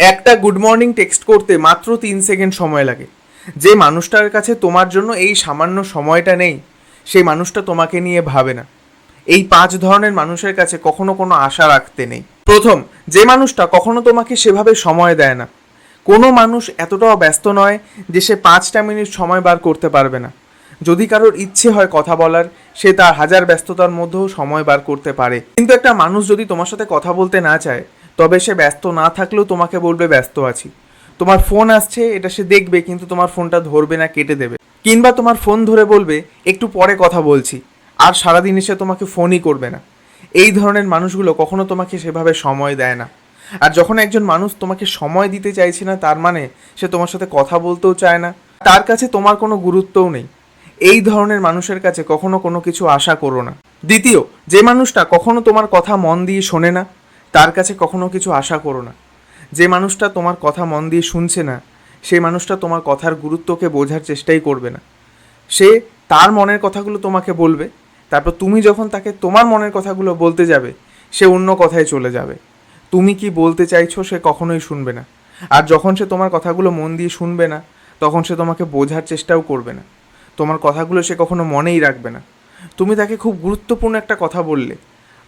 একটা good morning text করতে মাত্র তিন সেকেন্ড সময় লাগে। যে মানুষটার কাছে তোমার জন্য এই সামান্য সময়টা নেই, সেই মানুষটা তোমাকে নিয়ে ভাবে না। এই পাঁচ ধরনের মানুষের কাছে কখনো কোনো আশা রাখতে নেই। প্রথম, যে মানুষটা কখনো তোমাকে সেভাবে সময় দেয় না। কোনো মানুষ এতটাও ব্যস্ত নয় যে সে পাঁচটা মিনিট সময় বার করতে পারবে না। যদি কারোর ইচ্ছে হয় কথা বলার, সে তার হাজার ব্যস্ততার মধ্যেও সময় বার করতে পারে। কিন্তু একটা মানুষ যদি তোমার সাথে কথা বলতে না চায় তবে সে ব্যস্ত না থাকলেও তোমাকে বলবে, ব্যস্ত আছি। তোমার ফোন আসছে, এটা সে দেখবে, কিন্তু তোমার ফোনটা ধরবে না, কেটে দেবে। কিংবা তোমার ফোন ধরে বলবে, একটু পরে কথা বলছি। আর সারাদিন এসে তোমাকে ফোনই করবে না। এই ধরনের মানুষগুলো কখনো তোমাকে সেভাবে সময় দেয় না। আর যখন একজন মানুষ তোমাকে সময় দিতে চাইছে না, তার মানে সে তোমার সাথে কথা বলতেও চায় না। তার কাছে তোমার কোনো গুরুত্বও নেই। এই ধরনের মানুষের কাছে কখনো কোনো কিছু আশা করো না। দ্বিতীয়, যে মানুষটা কখনো তোমার কথা মন দিয়ে শোনে না তার কাছে কখনো কিছু আশা করো না। যে মানুষটা তোমার কথা মন দিয়ে শুনছে না সেই মানুষটা তোমার কথার গুরুত্বকে বোঝার চেষ্টাই করবে না। সে তার মনের কথাগুলো তোমাকে বলবে, তারপর তুমি যখন তাকে তোমার মনের কথাগুলো বলতে যাবে, সে অন্য কথায় চলে যাবে। তুমি কি বলতে চাইছো সে কখনোই শুনবে না। আর যখন সে তোমার কথাগুলো মন দিয়ে শুনবে না, তখন সে তোমাকে বোঝার চেষ্টাও করবে না। তোমার কথাগুলো সে কখনো মনেই রাখবে না। তুমি তাকে খুব গুরুত্বপূর্ণ একটা কথা বললে,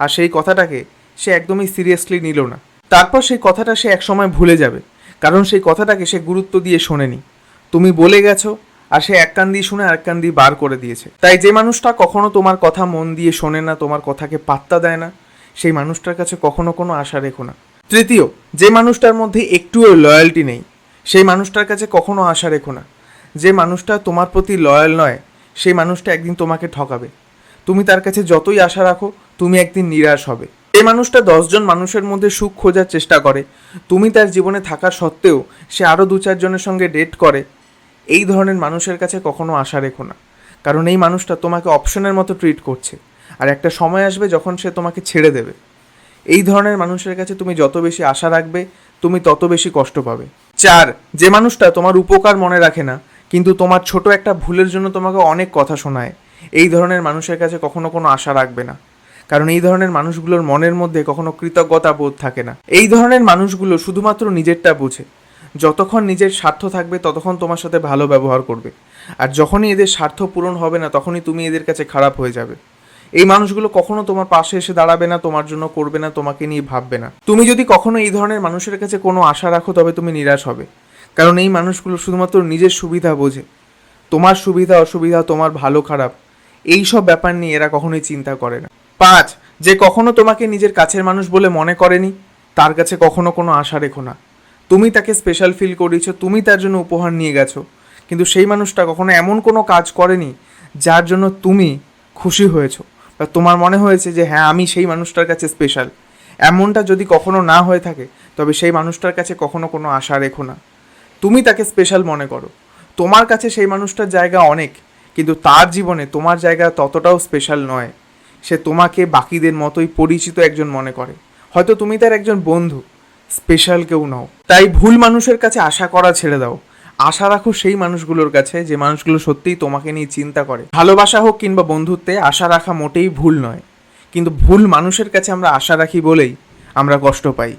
আর সেই কথাটাকে সে একদমই সিরিয়াসলি নিল না। তারপর সেই কথাটা সে একসময় ভুলে যাবে, কারণ সেই কথাটাকে সে গুরুত্ব দিয়ে শোনেনি। তুমি বলে গেছো, আর সে এক কান দিয়ে শুনে আরেক কান দিয়ে বার করে দিয়েছে। তাই যে মানুষটা কখনো তোমার কথা মন দিয়ে শোনে না, তোমার কথাকে পাত্তা দেয় না, সেই মানুষটার কাছে কখনো কোনো আশা রেখো না। তৃতীয়, যে মানুষটার মধ্যে একটুও লয়্যালটি নেই, সেই মানুষটার কাছে কখনো আশা রেখো না। যে মানুষটা তোমার প্রতি লয়াল নয়, সেই মানুষটা একদিন তোমাকে ঠকাবে। তুমি তার কাছে যতই আশা রাখো, তুমি একদিন নিরাশ হবে। মানুষটা দশজন মানুষের মধ্যে সুখ খোঁজার চেষ্টা করে, তুমি তার জীবনে থাকা সত্ত্বেও সে আরও দু চারজনের সঙ্গে ডেট করে, এই ধরনের মানুষের কাছে কখনো আশা রেখো না। কারণ এই মানুষটা তোমাকে অপশনের মতো ট্রিট করছে। আর একটা সময় আসবে যখন সে তোমাকে ছেড়ে দেবে। এই ধরনের মানুষের কাছে তুমি যত বেশি আশা রাখবে, তুমি তত বেশি কষ্ট পাবে। চার, যে মানুষটা তোমার উপকার মনে রাখে না, কিন্তু তোমার ছোট একটা ভুলের জন্য তোমাকে অনেক কথা শোনায়। এই ধরনের মানুষের কাছে কখনো কোনো আশা রাখবে না। কারণ এই ধরনের মানুষগুলোর মনের মধ্যে কখনো কৃতজ্ঞতা বোধ থাকে না। এই ধরনের মানুষগুলো শুধুমাত্র নিজেরটা বোঝে। যতক্ষণ নিজের স্বার্থ থাকবে, ততক্ষণ তোমার সাথে ভালো ব্যবহার করবে। আর যখনই এদের স্বার্থ পূরণ হবে না, তখনই তুমি এদের কাছে খারাপ হয়ে যাবে। এই মানুষগুলো কখনো তোমার পাশে এসে দাঁড়াবে না, তোমার জন্য করবে না, তোমাকে নিয়ে ভাববে না। তুমি যদি কখনো এই ধরনের মানুষের কাছে কোনো আশা রাখো, তবে তুমি নিরাশ হবে। কারণ এই মানুষগুলো শুধুমাত্র নিজের সুবিধা বোঝে। তোমার সুবিধা, অসুবিধা, তোমার ভালো খারাপ এই সব ব্যাপার নিয়ে এরা কখনোই চিন্তা করে না। পাঁচ, যে কখনো তোমাকে নিজের কাছের মানুষ বলে মনে করেনি, তার কাছে কখনো কোনো আশা রেখো না। তুমি তাকে স্পেশাল ফিল করিয়েছো, তুমি তার জন্য উপহার নিয়ে গেছো। কিন্তু সেই মানুষটা কখনো এমন কোনো কাজ করেনি, যার জন্য তুমি খুশি হয়েছো। বা তোমার মনে হয়েছে যে হ্যাঁ আমি সেই মানুষটার কাছে স্পেশাল এমনটা যদি কখনো না হয়ে থাকে, তবে সেই মানুষটার কাছে কখনো কোনো আশা রেখো না। তুমি তাকে স্পেশাল মনে করো। তোমার কাছে সেই মানুষটার জায়গা অনেক, কিন্তু তার জীবনে তোমার জায়গা ততটাও স্পেশাল নয়। সে তোমাকে বাকিদের মতোই পরিচিত একজন মনে করে। হয়তো তুমি তার একজন বন্ধু স্পেশাল কেউ নাও। তাই ভুল মানুষের কাছে আশা করা ছেড়ে দাও। আশা রাখো সেই মানুষগুলোর কাছে যে মানুষগুলো সত্যিই তোমাকে নিয়ে চিন্তা করে। ভালোবাসা হোক কিংবা বন্ধুত্বে, আশা রাখা মোটেই ভুল নয়। কিন্তু ভুল মানুষের কাছে আমরা আশা রাখি বলেই আমরা কষ্ট পাই।